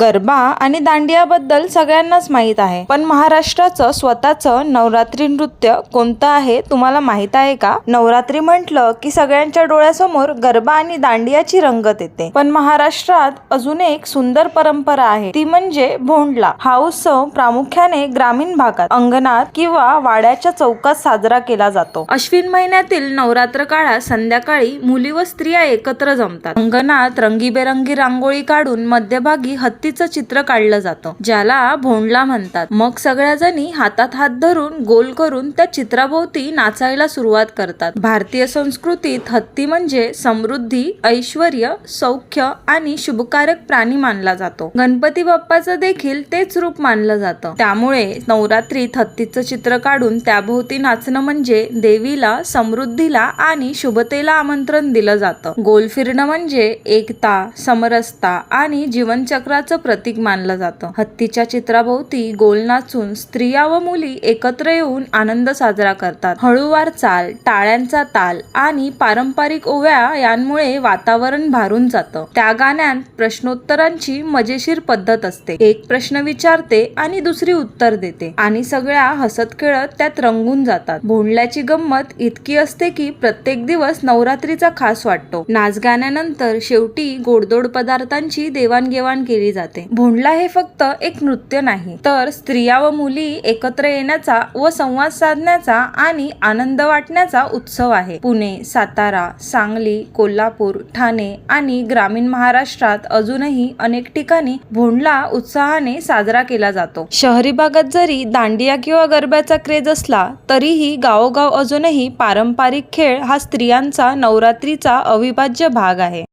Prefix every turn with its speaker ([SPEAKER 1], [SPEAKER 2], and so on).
[SPEAKER 1] गरबा आणि दांडियाबद्दल सगळ्यांनाच माहीत आहे. पण महाराष्ट्राचं स्वतःचं नवरात्री नृत्य कोणतं आहे तुम्हाला माहीत आहे का? नवरात्री म्हटलं की सगळ्यांच्या डोळ्यासमोर गरबा आणि दांडियाची रंगत येते. पण महाराष्ट्रात अजून एक सुंदर परंपरा आहे. ती म्हणजे भोंडला. हा उत्सव प्रामुख्याने ग्रामीण भागात अंगणात किंवा वाड्याच्या चौकात साजरा केला जातो. अश्विन महिन्यातील नवरात्र काळात संध्याकाळी मुली व स्त्रिया एकत्र जमतात. अंगणात रंगीबेरंगी रांगोळी काढून मध्यभागी हत्तीचं चित्र काढलं जातं ज्याला भोंडला म्हणतात. मग सगळ्या जणी हातात हात धरून गोल करून त्या चित्राभोवती नाचायला सुरुवात करतात. भारतीय संस्कृतीत हत्ती म्हणजे समृद्धी ऐश्वर सौख्य आणि शुभकारक प्राणी मानला जातो. गणपती बाप्पाचं देखील तेच रूप मानलं जातं. त्यामुळे नवरात्रीत हत्तीचं चित्र काढून त्याभोवती नाचणं म्हणजे देवीला समृद्धीला आणि शुभतेला आमंत्रण दिलं जातं. गोल फिरणं म्हणजे एकता समरसता आणि जीवनचक्राचं प्रतीक मानलं जातं. हत्तीच्या चित्राभोवती गोल नाचून स्त्रिया व मुली एकत्र येऊन आनंद साजरा करतात. हळूवार चाल टाळ्यांचा ताल आणि पारंपरिक ओव्या यांमुळे वातावरण भारून जातं. त्या गाण्यात प्रश्नोत्तरांची मजेशीर पद्धत असते. एक प्रश्न विचारते आणि दुसरी उत्तर देते. आणि सगळ्या हसत खेळत त्यात रंगून जातात. भोंडल्याची गंमत इतकी असते की प्रत्येक दिवस नवरात्रीचा खास वाटतो. नाच गाण्यानंतर शेवटी गोडदोड पदार्थांची देवाणघेवाण केली जाते. जाते. भोंडला हे फक्त एक नृत्य नाही तर स्त्रिया व मुली एकत्र येण्याचा व संवाद साधण्याचा आणि आनंद वाटण्याचा उत्सव आहे. पुणे सातारा सांगली कोल्हापूर ठाणे आणि ग्रामीण महाराष्ट्रात अजूनही अनेक ठिकाणी भोंडला उत्साहाने साजरा केला जातो. शहरी भागात जरी दांडिया किंवा गरब्याचा क्रेज असला तरीही गावोगाव अजूनही पारंपरिक खेळ हा स्त्रियांचा नवरात्रीचा अविभाज्य भाग आहे.